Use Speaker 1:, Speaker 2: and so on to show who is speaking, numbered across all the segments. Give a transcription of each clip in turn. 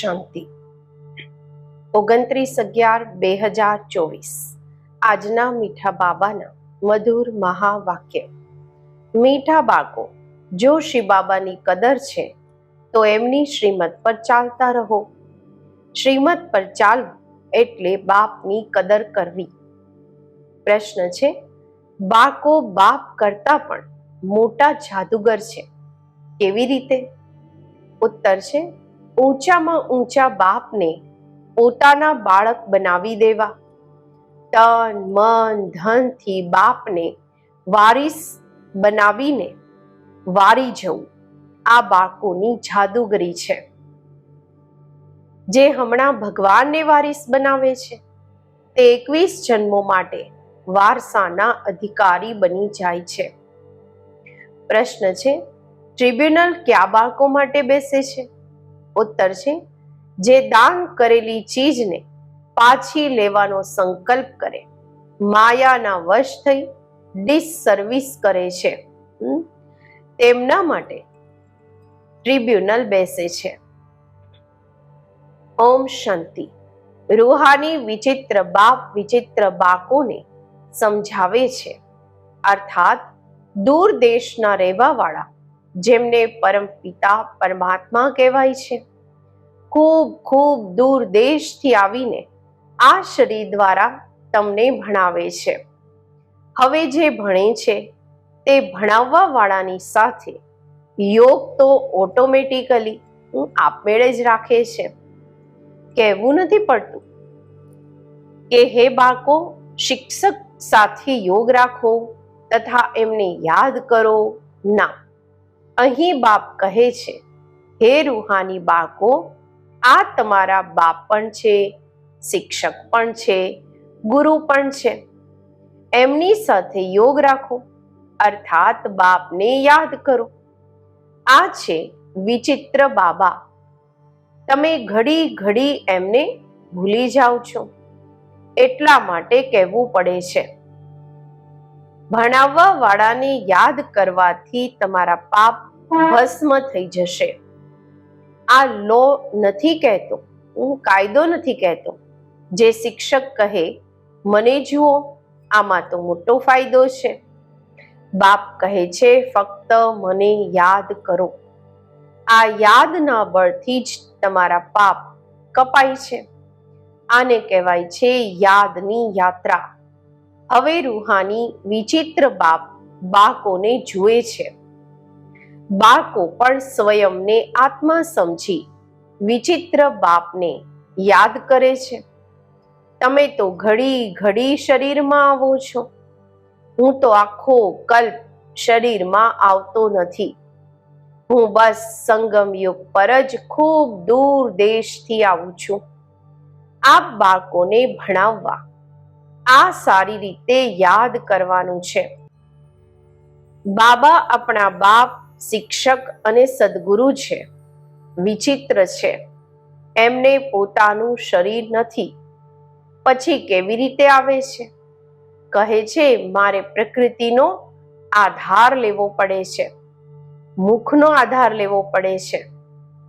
Speaker 1: શાંતિ. ઓગણત્રીસ અગિયાર બે હજાર ચોવીસ. આજના મીઠા બાબાના મધુર મહાવાક્ય. મીઠા બાળકો, જો શ્રી બાબાની કદર છે, તો એમની શ્રીમત પર ચાલતા રહો. શ્રીમત પર ચાલવું એટલે બાપની કદર કરવી. પ્રશ્ન છે, બાળકો બાપ કરતા પણ મોટા જાદુગર છે. કેવી રીતે? ઉત્તર છે ઊંચામાં ઊંચા બાપને પોતાના બાળક બનાવી દેવા. તન, મન, ધનથી બાપને વારિસ બનાવીને વારી જવું. આ બાળકોની જાદુગરી છે. જે હમણાં ભગવાનને વારિસ બનાવે છે. તે એકવીસ જન્મો માટે વારસાના અધિકારી બની જાય છે. પ્રશ્ન છે, ટ્રિબ્યુનલ કયા બાળકો માટે બેસે છે? ઉત્તર છે, જે દાન કરેલી ચીજને પાછી લેવાનો સંકલ્પ કરે. માયાના વશ થઈ ડિસસર્વિસ કરે છે. તેમના માટે ટ્રિબ્યુનલ બેસે છે. ઓમ શાંતિ. રૂહાની વિચિત્ર બાપ વિચિત્ર બાકોને સમજાવે છે. અર્થાત દૂર દેશના રહેવાવાળા જેમને પરમ પિતા, પરમાત્મા કહેવાય છે. ખૂબ ખૂબ દૂર દેશથી આવીને આ શરીર દ્વારા તમને ભણાવે છે. હવે જે ભણે છે, તે ભણાવવા વાળાની સાથે યોગ તો ઓટોમેટિકલી આપમેળે જ રાખે છે. કહેવું નથી પડતું કે હે બાળકો, શિક્ષક સાથે યોગ રાખો તથા એમને યાદ કરો. ના. અહીં બાપ કહે છે, હે રૂહાની બાકો આ તમારા બાપ પણ છે, શિક્ષક પણ છે, ગુરુ પણ છે. એમની સાથે યોગ રાખો, અર્થાત બાપને યાદ કરો. આ છે વિચિત્ર બાબા. તમે ઘડી ઘડી એમને ભૂલી જાઓ છો. એટલા માટે કહેવું પડે છે. ભણાવવા વાળાને યાદ કરવાથી તમારા પાપ ભસ્મ થઈ જશે. આ લો નથી કહેતો, હું કાયદો નથી કહેતો. જે શિક્ષક કહે, મને જુઓ, આમાં તો મોટો ફાયદો છે. બાપ કહે છે, ફક્ત મને યાદ કરો. આ યાદના બળથી જ તમારા પાપ કપાય છે. આને કહેવાય છે યાદની યાત્રા. હવે રૂહાની વિચિત્ર બાપ બાકોને જુએ છે. બાળકો પણ સ્વયંને આત્મા સમજી વિચિત્ર બાપને યાદ કરે છે. તમે તો ઘડી ઘડી શરીરમાં આવો છો. હું તો આખો કલ્પ શરીરમાં આવતો નથી. હું બસ સંગમ યુગ પર જ ખૂબ દૂર દેશથી આવું છું. આપ બાળકોને ભણાવવા. આ સારી રીતે યાદ કરવાનું છે. બાબા આપણા બાપ શિક્ષક અને સદગુરુ છે, વિચિત્ર છે. એમને પોતાનું શરીર નથી, પછી કેવી રીતે આવે છે? કહે છે, મારે પ્રકૃતિનો આધાર લેવો પડે છે, મુખનો આધાર લેવો પડે છે.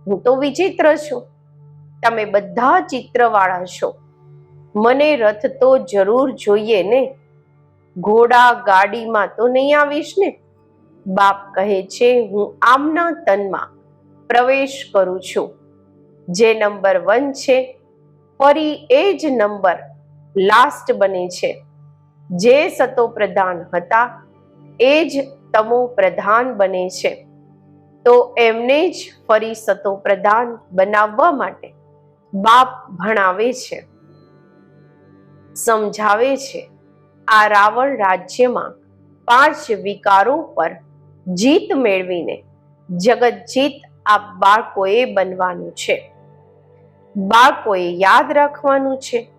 Speaker 1: હું તો વિચિત્ર છું. તમે બધા ચિત્રવાળા છો. મને રથ તો જરૂર જોઈએ ને? ઘોડા ગાડીમાં તો નહીં આવીશ ને? બાપ કહે છે, હું આમના તનમાં પ્રવેશ કરું છું. જે નંબર વન છે, ફરી એ જ નંબર લાસ્ટ બને છે. જે સતો પ્રધાન હતા, એ જ તમો પ્રધાન બને છે. તો એમને જ ફરી સતો પ્રધાન બનાવવા માટે બાપ ભણાવે છે. સમજાવે છે. આ રાવણ રાજ્યમાં પાંચ વિકારો પર જીત મેળવીને જગત જીત આ બાળકોએ બનવાનું છે. બાળકોએ યાદ રાખવાનું છે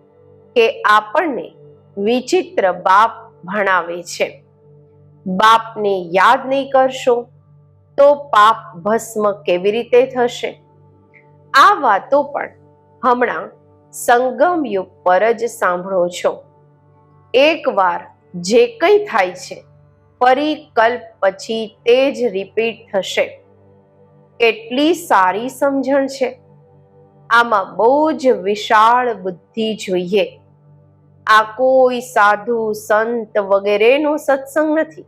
Speaker 1: કે આપણને વિચિત્ર બાપ ભણાવે છે. બાપને યાદ નહીં કરશો તો પાપ ભસ્મ કેવી રીતે થશે? આ વાતો પણ હમણાં સંગમ યુગ પર જ સાંભળો છો. એકવાર જે કંઈ થાય છે ફરી કલ્પ પછી તે જ રિપીટ થશે. કેટલી સારી સમજણ છે. આમાં બહુ જ વિશાળ બુદ્ધિ જોઈએ. આ કોઈ સાધુ, સંત વગેરેનો સત્સંગ નથી.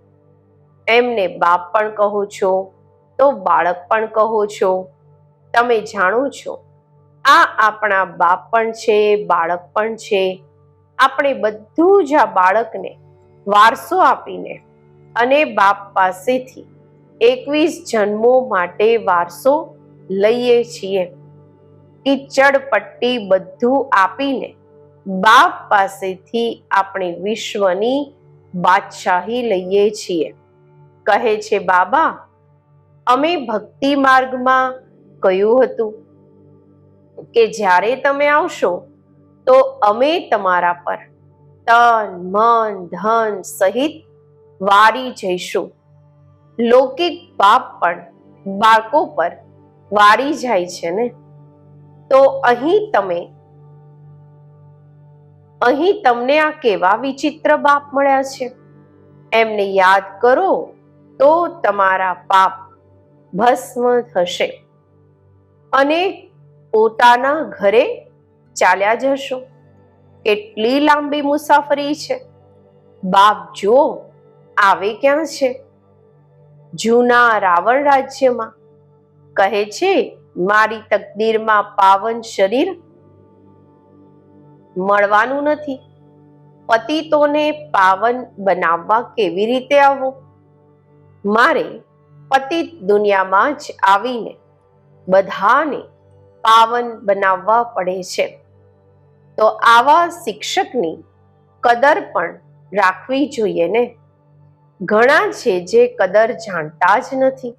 Speaker 1: એમને બાપ પણ કહો છો, તો બાળક પણ કહો છો. તમે જાણો છો, આ આપણા બાપ પણ છે, બાળક પણ છે. આપણે બધું જ આ બાળકને વારસો આપીને અને બાપ પાસેથી એકવીસ જન્મો માટે વારસો લઈએ છીએ. કિચડ પટ્ટી બધું આપીને બાપ પાસેથી આપણે વિશ્વની બાદશાહી લઈએ છીએ. કહે છે, બાબા, અમે ભક્તિ માર્ગમાં કહ્યું હતું? કે જ્યારે તમે આવશો, તો અમે તમારા પર તન, મન, ધન સહિત વારી જઈશું. લૌકિક બાપ પણ બાળકો પર વારી જાય છે ને? તો અહીં તમે, અહીં તમને આ કેવા વિચિત્ર બાપ મળ્યા છે? એમને યાદ કરો તો તમારા પાપ ભસ્મ થશે અને પોતાના ઘરે ચાલ્યા જશો. કેટલી લાંબી મુસાફરી છે. બાપ જો આવે ક્યાં છે? જૂના રાવણ રાજ્યમાં. કહે છે, મારી તકદીરમાં પાવન શરીર મળવાનું નથી. પતિતોને પાવન બનાવવા કેવી રીતે આવો? મારે પતિત દુનિયામાં જ આવીને બધાને પાવન બનાવવા પડે છે. તો આવા શિક્ષકની કદર પણ રાખવી જોઈએ ને? ઘણા છે જે કદર જાણતા જ નથી.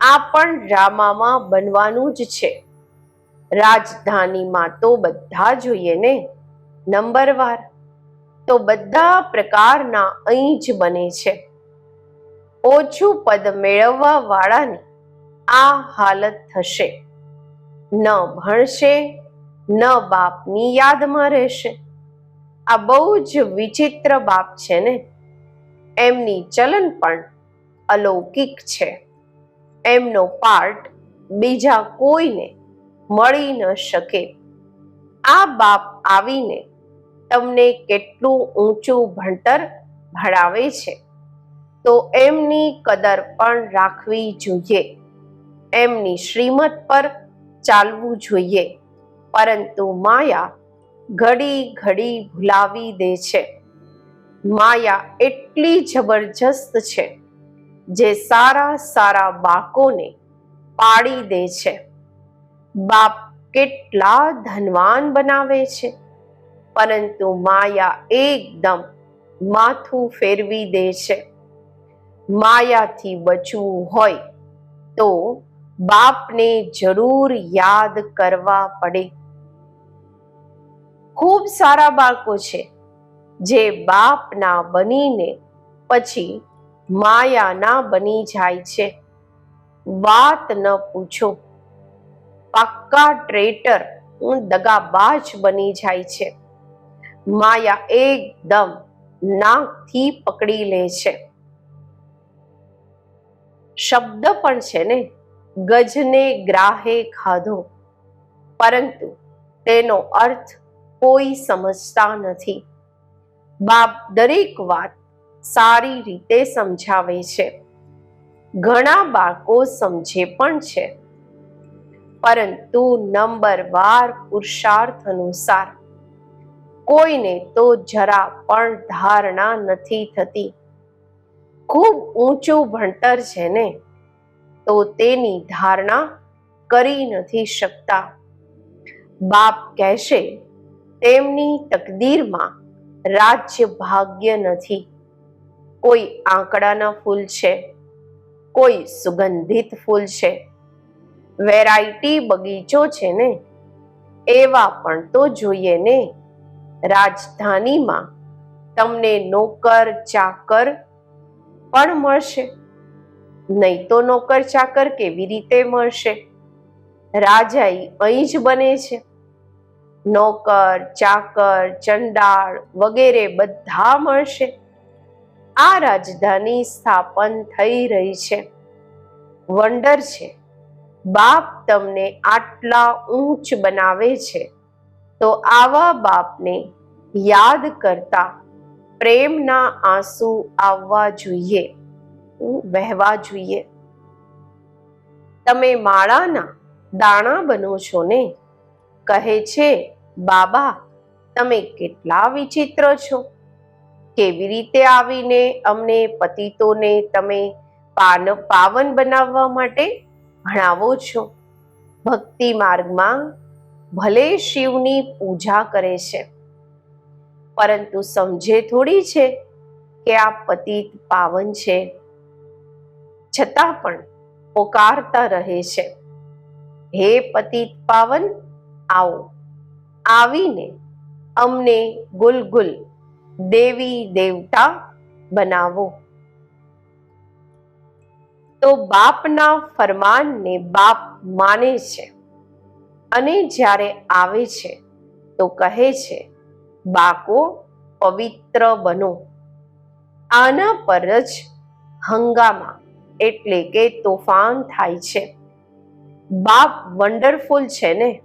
Speaker 1: આ પણ ડ્રામામાં બનવાનું જ છે. રાજધાનીમાં તો બધા જોઈએ ને? નંબરવાર તો બધા પ્રકારના અહીં જ બને છે. ઓછું પદ મેળવવા વાળાની આ હાલત થશે. ન ભણશે, ન બાપની યાદમાં રહેશે. આ બહુ જ વિચિત્ર બાપ છે ને? એમની ચલન પણ અલૌકિક છે. એમનો પાર્ટ બીજા કોઈને મળી ન શકે. આ બાપ આવીને તમને કેટલું ઊંચું ભણતર ભણાવે છે. તો એમની કદર પણ રાખવી જોઈએ. એમની શ્રીમત પર ચાલવું જોઈએ. પરંતુ માયા ઘડી ઘડી ભૂલાવી દે છે. માયા એટલી જબરજસ્ત છે જે સારા સારા બાળકોને પાડી દે છે. બાપ કેટલા ધનવાન બનાવે છે. પરંતુ માયા એકદમ માથું ફેરવી દે છે. માયાથી બચવું હોય તો બાપને જરૂર યાદ કરવા પડે. ખૂબ સારા બાળકો છે. જે બાપના બનીને પછી માયાના બની જાય છે. વાત ન પૂછો. પાક્કા ટ્રેટર દગાબાજ બની જાય છે. માયા એકદમ નાકથી પકડી લે છે. શબ્દ પણ છે ને, ગજને ગ્રાહે ખાધો. પરંતુ તેનો અર્થ કોઈ સમજતા નથી. બાપ દરેક વાત સારી રીતે સમજાવે છે. ઘણા બાળકો સમજે પણ છે. પરંતુ નંબરવાર પુરુષાર્થ અનુસાર કોઈને તો જરા પણ ધારણા નથી થતી. ખૂબ ઊંચું ભણતર છે ને, તો તેની ધારણા કરી નથી શકતા. બાપ કહેશે, તેમની તકદીરમાં રાજ્ય ભાગ્ય નથી. કોઈ આંકડાના ફૂલ છે, કોઈ સુગંધિત ફૂલ છે. વેરાયટી બગીચો છે ને, એવા પણ તો જોઈએ ને. રાજધાનીમાં તમને નોકર ચાકર પણ મળશે. નહીં તો નોકર ચાકર કેવી રીતે મળશે? રાજાઈ અહીં જ બને છે. નોકર, ચાકર, ચંડાળ વગેરે બધા મળશે. આ રાજધાની સ્થાપન થઈ રહી છે. વંડર છે. બાપ તમને આટલા ઊંચ બનાવે છે. તો આવા બાપને યાદ કરતા પ્રેમના આંસુ આવવા જોઈએ. વહેવા જોઈએ. તમે માળાના દાણા બનો છો ને? કહે છે બાબા, તમે કેટલા વિચિત્ર છો. કેવી રીતે આવીને અમને પતિતોને તમે પાન પાવન બનાવવા માટે ભણાવો છો. ભક્તિ માર્ગમાં ભલે શિવની પૂજા કરે છે. પરંતુ સમજે થોડી છે કે આ પતિત પાવન છે. છતાં પણ પોકારતા રહે છે. હે પતિત પાવન, આવો. આવીને અમને ગુલગુલ દેવી દેવતા બનાવો. તો બાપના ફરમાનને બાપ માને છે અને જ્યારે આવે છે તો કહે છે, બાકો પવિત્ર બનો. આના પર જ હંગામા એટલે કે તોફાન થાય છે. બાપ વન્ડરફુલ છે ને?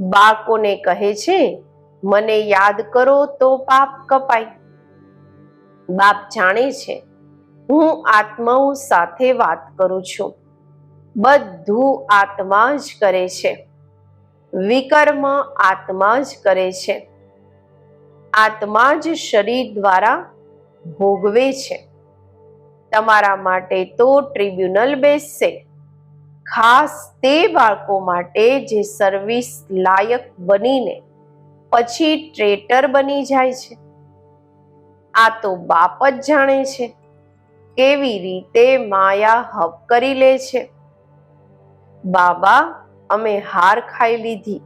Speaker 1: બાળકોને કહે છે, મને યાદ કરો તો પાપ કપાય. બાપ જાણે છે, હું આત્માઓ સાથે વાત કરું છું. બધું આત્મા જ કરે છે. વિકર્મ આત્મા જ કરે છે. આત્મા જ શરીર દ્વારા ભોગવે છે. તમારા માટે તો ટ્રિબ્યુનલ બેસશે. ખાસ તે બાળકો માટે જે સર્વિસ લાયક બનીને પછી ટ્રેટર બની જાય છે. આ તો બાપ જ જાણે છે કેવી રીતે માયા હપ કરી લે છે. બાબા, અમે હાર ખાઈ લીધી,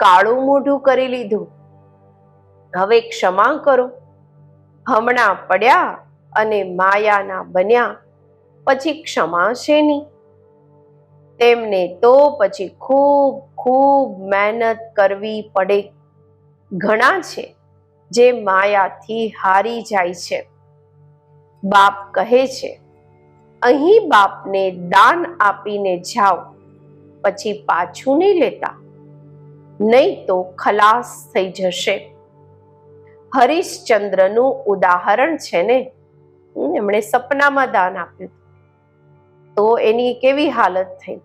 Speaker 1: કાળું મોઢું કરી લીધું. હવે ક્ષમા કરો. હમણાં પડ્યા અને માયાના બન્યા, પછી ક્ષમા શેની? તેમને તો પછી ખૂબ ખૂબ મહેનત કરવી પડે ઘણા છે જે માયાથી હારી જાય છે. બાપ કહે છે, અહીં બાપને દાન આપીને જાઓ, પછી પાછું નહીં લેતા, નહીં તો ખલાસ થઈ જશે. હરીશચંદ્રનું ઉદાહરણ છે ને? એમણે સપનામાં દાન આપ્યું તો એની કેવી હાલત થઈ?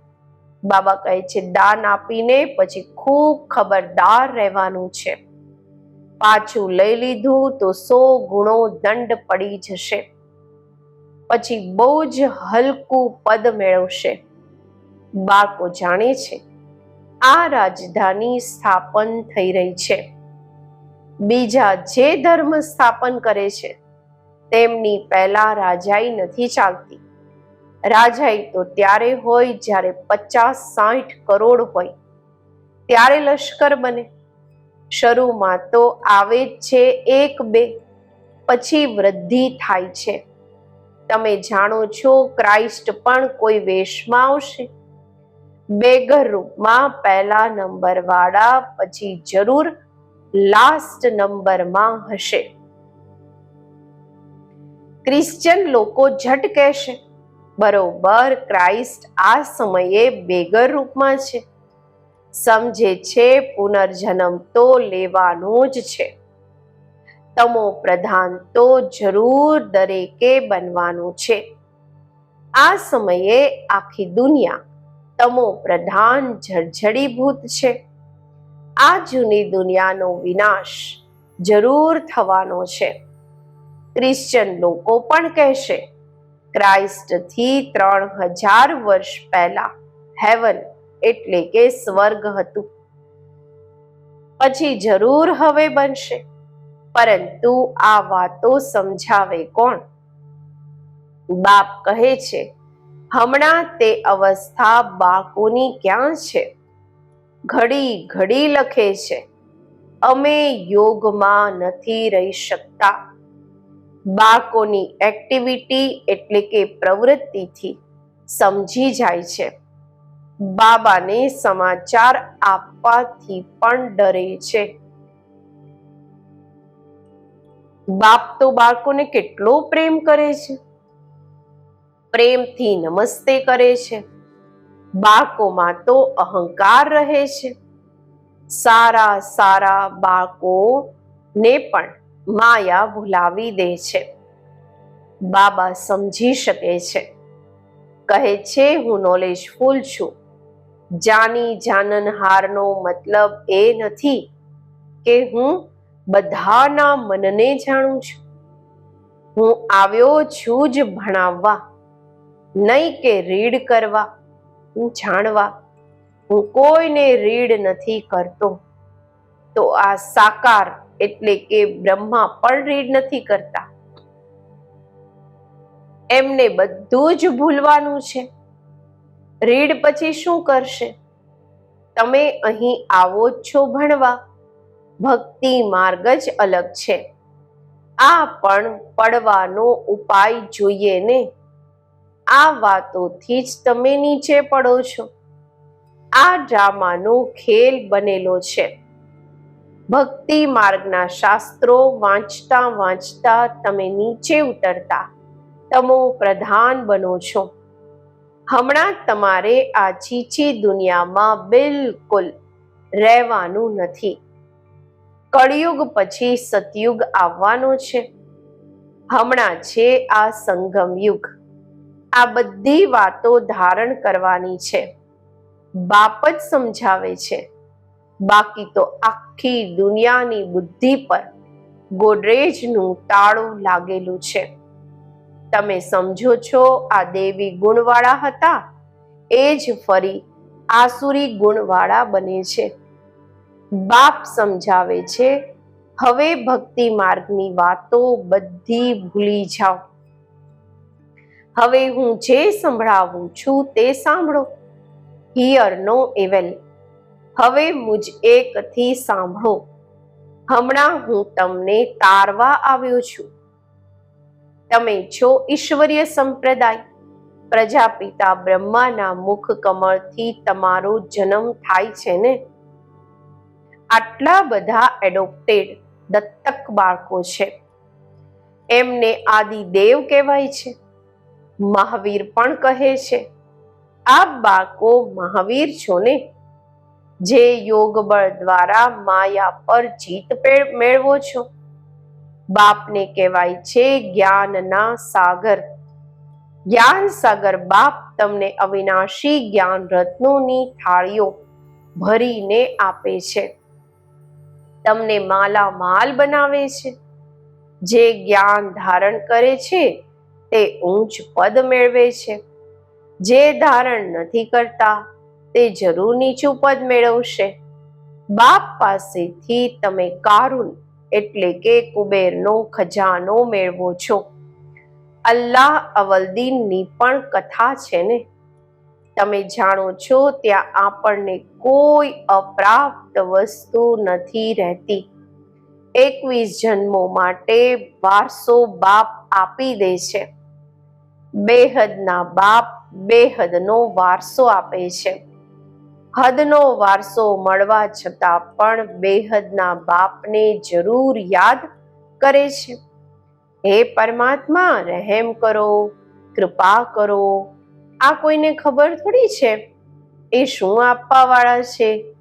Speaker 1: બાબા કહે છે, દાન આપીને પછી ખૂબ ખબરદાર રહેવાનું છે. પાછું લઈ લીધું તો સો ગુણો દંડ પડી જશે. પછી બહુ જ હલકું પદ મેળવશે. બાળકો જાણે છે, આ રાજધાની સ્થાપન થઈ રહી છે. બીજા જે ધર્મ સ્થાપન કરે છે, તેમની પહેલા રાજાઈ નથી ચાલતી. રાજાઈ તો ત્યારે હોય જ્યારે પચાસ સાઠ કરોડ હોય, ત્યારે લશ્કર બને. શરૂમાં તો આવે જ છે એક બે, પછી વૃદ્ધિ થાય છે. તમે જાણો છો ક્રાઇસ્ટ પણ કોઈ વેશમાં આવશે? બેગર રૂપમાં પહેલા નંબરવાળા, પછી જરૂર લાસ્ટ નંબરમાં હશે. ક્રિશ્ચિયન લોકો ઝટ કહેશે બરોબર, ક્રાઇસ્ટ આ સમયે બેગર રૂપમાં છે. સમજે છે, પુનર્જન્મ તો લેવાનો જ છે. તમો પ્રધાન તો જરૂર દરેકે બનવાનું છે. આ સમયે આખી દુનિયા તમો પ્રધાન જર્જરીભૂત છે. આ જૂની દુનિયાનો વિનાશ જરૂર થવાનો છે. ક્રિશ્ચિયન લોકો પણ કહેશે ક્રાઇસ્ટથી ત્રણ હજાર વર્ષ પહેલા હેવન એટલે કે સ્વર્ગ હતું. પછી જરૂર હવે બનશે. પરંતુ આ વાતો સમજાવે કોણ? બાપ કહે છે, હમણાં તે અવસ્થા બાળકોની ક્યાં છે? ઘડી ઘડી લખે છે, અમે યોગમાં નથી રહી શકતા. બાળકોની એક્ટિવિટી એટલે કે પ્રવૃત્તિથી સમજી જાય છે. બાબાને સમાચાર આપવાથી પણ ડરે છે. બાપ તો બાળકોને કેટલો પ્રેમ કરે છે. પ્રેમથી નમસ્તે કરે છે. બાળકોમાં તો અહંકાર રહે છે. સારા સારા બાળકો ને પણ માયા ભૂલાવી દે છે. બાબા સમજી શકે છે. કહે છે, હું નોલેજફુલ છું. જાની જાનનહારનો મતલબ એ નથી કે હું બધાના મનને જાણું છું. હું આવ્યો છું જ ભણાવવા, નહીં કે રીડ કરવા, હું જાણવા. હું કોઈને રીડ નથી કરતો. તો આ સાકાર એટલે કે બ્રહ્મા પણ રીડ નથી કરતા. એમને બધું જ ભૂલવાનું છે. રીડ પછી શું કરશે? તમે અહીં આવો છો ભણવા. ભક્તિ માર્ગ જ અલગ છે. આ પણ પડવાનો ઉપાય જોઈએ ને? આ વાતોથી જ તમે નીચે પડો છો. આ ડ્રામાનો ખેલ બનેલો છે. ભક્તિ માર્ગના શાસ્ત્રો વાંચતા વાંચતા તમે નીચે ઉતરતા તમો પ્રધાન બનો છો. હમણાં તમારે આ ચીચી દુનિયામાં બિલકુલ રહેવાનું નથી. કળિયુગ પછી સતયુગ આવવાનો છે. હમણાં છે આ સંગમ યુગ. આ બધી વાતો ધારણ કરવાની છે. બાપ જ સમજાવે છે. બાકી તો આખી દુનિયાની બુદ્ધિ પર ગોડરેજનું તાળું લાગેલું છે. તમે સમજો છો આ દેવી ગુણવાળા હતા? એ જ ફરી આસુરી ગુણવાળા બને છે. બાપ સમજાવે છે, હવે ભક્તિ માર્ગની વાતો બધી ભૂલી જાઓ. હવે હું જે સંભળાવું છું તે સાંભળો. હિયર નો એવેલ હવે મુજ એકથી સાંભળો. હમણાં હું તમને તારવા આવ્યો છું. તમે છો ઈશ્વરીય સંપ્રદાય. પ્રજાપિતા બ્રહ્માના મુખ કમળથી તમારો જન્મ થાય છે ને? આટલા બધા એડોપ્ટેડ દત્તક બાળકો છે. એમને આદિ દેવ કહેવાય છે. મહાવીર પણ કહે છે. આ બાળકો મહાવીર છો ને? જે યોગ બળ દ્વારા માયા પર જીત મેળવો છો. બાપને કહેવાય છે જ્ઞાનના સાગર. જ્ઞાન સાગર બાપ તમને અવિનાશી જ્ઞાન રત્નોની થાળીઓ ભરીને આપે છે. તમને માલા માલ બનાવે છે. જે જ્ઞાન ધારણ કરે છે તે ઊંચ પદ મેળવે છે. જે ધારણ નથી કરતા તે જરૂર નીચું પદ મેળવશે. બાપ પાસેથી તમે કારુન એટલે કે કુબેરનો ખજાનો મેળવો છો. અલ્લાહ અવલદીનની પણ કથા છે ને? તમે જાણો છો ત્યાં આપણને કોઈ અપ્રાપ્ત વસ્તુ નથી રહેતી. એકવીસ જન્મો માટે વારસો બાપ આપી દે છે. બેહદના બાપ બેહદનો વારસો આપે છે. હદનો વારસો મળવા છતાં પણ બેહદના બાપને જરૂર યાદ કરે છે. હે પરમાત્મા, રહેમ કરો, કૃપા કરો. આ કોઈને ખબર થોડી છે? એ શું આપવા વાળા છે?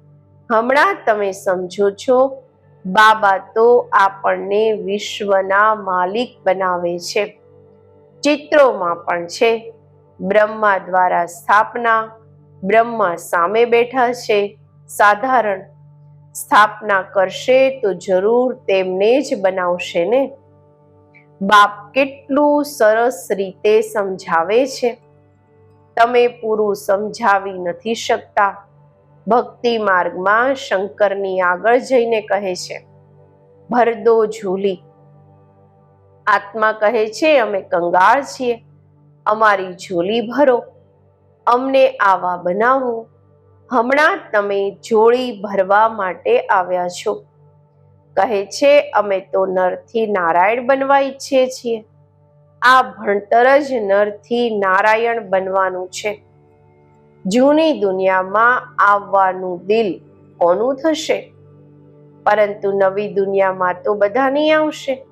Speaker 1: હમણાં તમે સમજો છો, બાબા તો આપણને વિશ્વના માલિક બનાવે છે. ચિત્રોમાં પણ છે. બ્રહ્મા દ્વારા સ્થાપના બ્રહ્મા સામે બેઠા છે. સાધારણ સ્થાપના કરશે તો જરૂર તેમને જ બનાવશે ને? બાપ કેટલું સરસ રીતે સમજાવે છે. તમે પૂરું સમજાવી નથી શકતા. ભક્તિ માર્ગમાં શંકરની આગળ જઈને કહે છે ભરદો ઝૂલી. આત્મા કહે છે, અમે કંગાળ છીએ. અમારી ઝૂલી ભરો. અમને આવા બનાવો. હમણાં તમે જોડી ભરવા માટે આવ્યા છો. કહે છે, અમે તો નરથી નારાયણ બનવા ઈચ્છીએ છીએ. આ ભણતર જ નરથી નારાયણ બનવાનું છે. જૂની દુનિયામાં આવવાનું દિલ કોનું થશે? પરંતુ નવી દુનિયામાં તો બધા નહીં આવશે.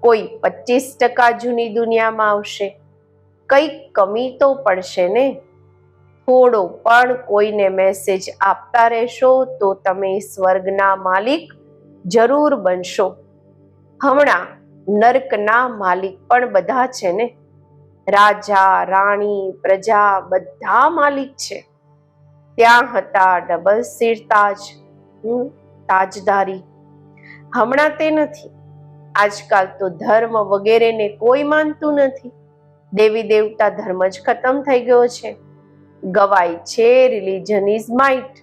Speaker 1: કોઈ પચીસ ટકા જૂની દુનિયામાં આવશે. કંઈક કમી તો પડશે ને? થોડો પણ કોઈને મેસેજ આપતા રહેશો તો તમે સ્વર્ગના માલિક જરૂર બનશો. હમણાં નર્કના માલિક પણ બધા છે ને? રાજા, રાણી, પ્રજા બધા માલિક છે. ત્યાં હતા ડબલ સિર તાજ. હું તાજદારી. હમણાં તે નથી. આજકાલ તો ધર્મ વગેરેને કોઈ માનતું નથી. દેવી દેવતા ધર્મ જ ખતમ થઈ ગયો છે. ગવાય છે રિલીજન ઇઝ માઇટ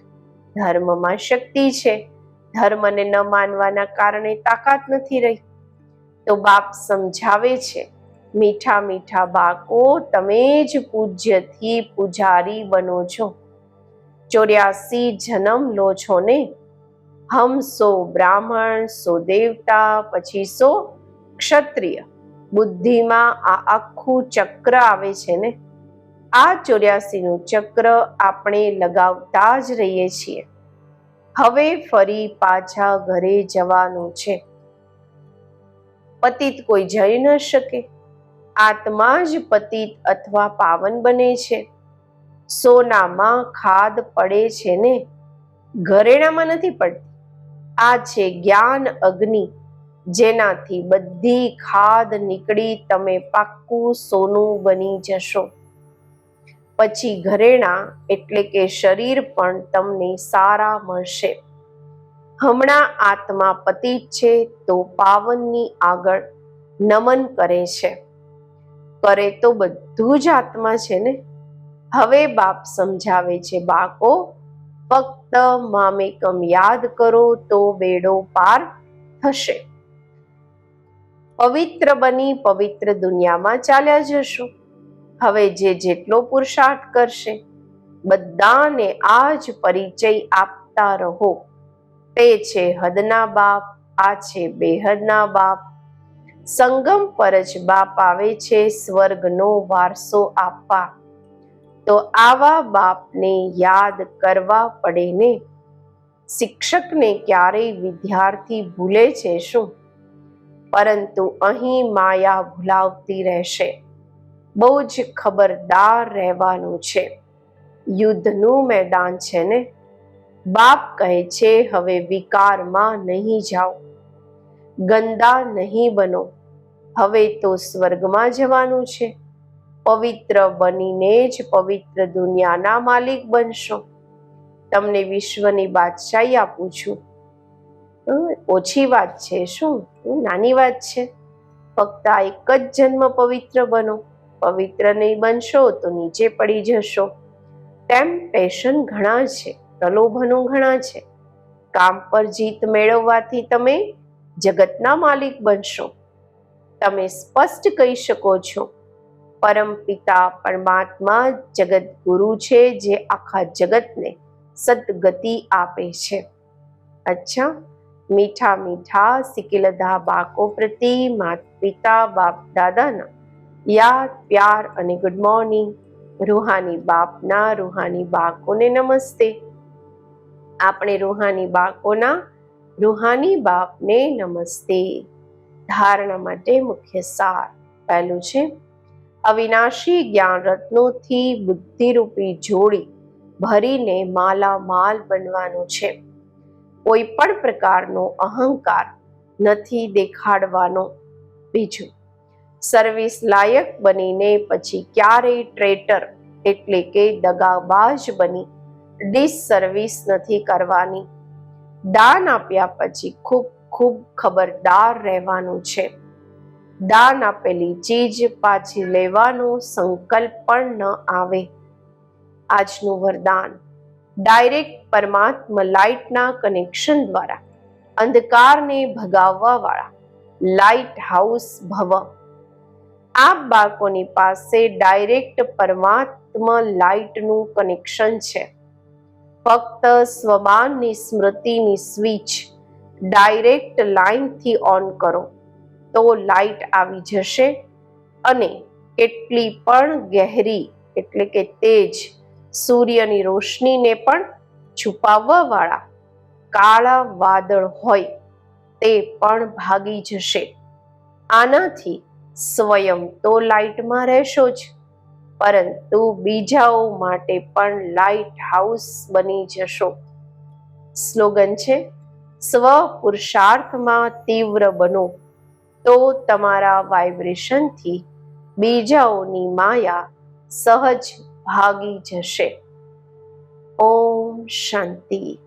Speaker 1: ધર્મમાં શક્તિ છે. ધર્મને ન માનવાના કારણે તાકાત નથી રહી. તો બાપ સમજાવે છે, મીઠા મીઠા બાકો તમે જ પૂજ્યથી પૂજારી બનો છો. ચોર્યાસી જન્મ લો છો ને? હમ સો બ્રાહ્મણ, સો દેવતા, પછી સો ક્ષત્રિય. બુદ્ધિમાં આ આખું ચક્ર આવે છે ને? આ ચોર્યાસીનું ચક્ર આપણે લગાવતા જ રહીએ છીએ. હવે ફરી પાછા ઘરે જવાનું છે. પતિત કોઈ જઈ ન શકે. આત્મા જ પતિત અથવા પાવન બને છે. સોનામાં ખાદ પડે છે ને? ઘરેણામાં નથી પડતી. આ છે જ્ઞાન અગ્નિ. જેનાથી બધી ખાદ નીકળી તમે પાક્કું સોનું બની જશો. પછી ઘરેણા એટલે કે શરીર પણ તમને સારા મળશે. હમણાં આત્મા પતિત છે તો પાવનની આગળ નમન કરે છે. કરે તો બધું જ આત્મા છે ને? હવે બાપ સમજાવે છે બાકો ફક્ત મામેકમ યાદ કરો તો બેડો પાર થશે. પવિત્ર બની પવિત્ર દુનિયામાં ચાલ્યા જશો. હવે જે જેટલો પુરુષાર્થ કરશે, બધાને આ જ પરિચય આપતા રહો. તે છે હદના બાપ, આ છે બેહદના બાપ. સંગમ પર જ બાપ આવે છે સ્વર્ગનો વારસો આપવા. તો આવા બાપને યાદ કરવા પડે ને? શિક્ષકને ક્યારેય વિદ્યાર્થી ભૂલે છે શું? પરંતુ અહીં માયા ભૂલાવતી રહેશે. બહુ જ ખબરદાર રહેવાનું છે. યુદ્ધનું મેદાન છે ને? બાપ કહે છે, હવે વિકારમાં નહીં જાઓ. ગંદા નહીં બનો. હવે તો સ્વર્ગમાં જવાનું છે. પવિત્ર બનીને જ પવિત્ર દુનિયાના માલિક બનશો. તમને વિશ્વની બાદશાહી આપું છું. ઓછી વાત છે, શું? નાની વાત છે. ફક્ત આ એક જ જન્મ પવિત્ર બનો. પવિત્ર નહીં બનશો તો નીચે પડી જશો. ટેમ્પટેશન ઘણા છે, પ્રલોભનો ઘણા છે. કામ પર જીત મેળવવાથી તમે જગતના માલિક બનશો. તમે સ્પષ્ટ કહી શકો છો, પરમ પિતા પરમાત્મા જગત ગુરુ છે જે આખા જગતને સદગતિ આપે છે. અચ્છા મીઠા મીઠા સિકિલધા બાકો પ્રતિ માત પિતા બાપ દાદાના. યાદ, પ્યાર અને ગુડ મોર્નિંગ રૂહાની બાપના, રૂહાની બાકોને નમસ્તે. આપણે રૂહાની બાકોના રૂહાની બાપને નમસ્તે. ધારણા માટે મુખ્ય સાર પહેલું છે, અવિનાશી જ્ઞાન રત્નોથી બુદ્ધિરૂપી જોડી ભરીને માલામાલ બનવાનું છે. કોઈ પણ પ્રકારનો અહંકાર નથી દેખાડવાનો. બીજું સર્વિસ લાયક બનીને પછી ક્યારેય ટ્રેટર એટલે કે દગાબાજ બની. ડિસસર્વિસ નથી કરવાની. દાન આપ્યા પછી ખૂબ ખૂબ ખબરદાર રહેવાનું છે. દાન આપેલી ચીજ પાછી લેવાનો સંકલ્પ પણ ન આવે. આજનું વરદાન. ડાયરેક્ટ પરમાત્મા લાઇટના કનેક્શન દ્વારા. અંધકારને ભગાવવા વાળા લાઇટ હાઉસ ભવ. આપ બાળકોની પાસે ડાયરેક્ટ પરમાત્મા લાઇટનું કનેક્શન છે. ફક્ત સ્વમાનની સ્મૃતિની સ્વિચ ડાયરેક્ટ લાઇનથી ઓન કરો. તો લાઇટ આવી જશે અને કેટલી પણ ગહેરી, એટલે કે તેજ સૂર્યની રોશનીને પણ છુપાવવાવાળા કાળા વાદળ હોય તે પણ ભાગી જશે. આનાથી સ્વયં તો લાઇટમાં રહેશો જ, પરંતુ બીજાઓ માટે પણ લાઇટ હાઉસ બની જશો. સ્લોગન છે સ્વ પુરુષાર્થમાં તીવ્ર બનો, તો તમારા વાઇબ્રેશનથી બીજાઓની માયા સહજ ભાગી જશે. ઓમ શાંતિ.